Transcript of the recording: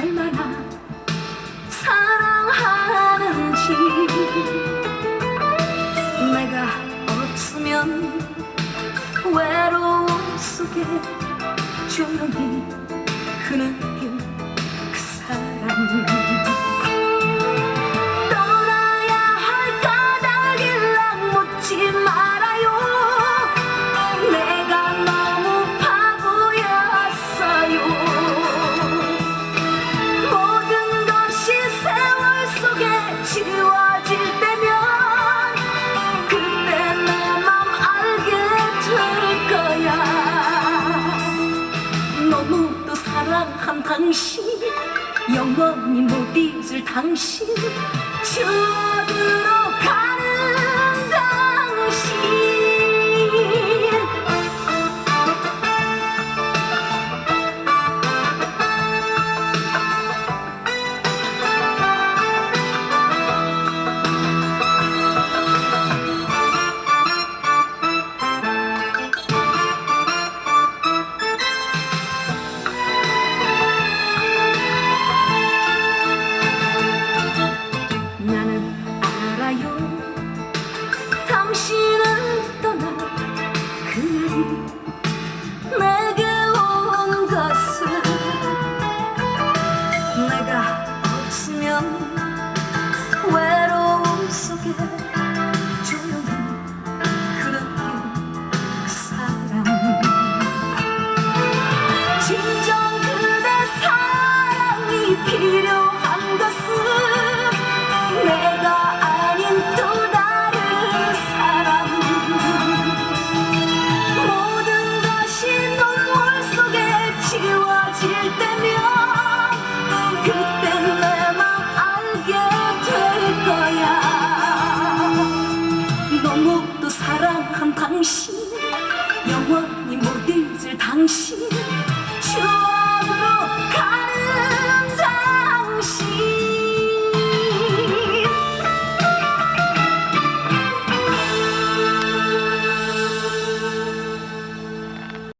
얼마나 사랑하는지. 내가 없으면 외로움 속에 조용히 그 흐느낀 너무도 사랑한 당신. 영원히 못 잊을 당신. 주 伤心。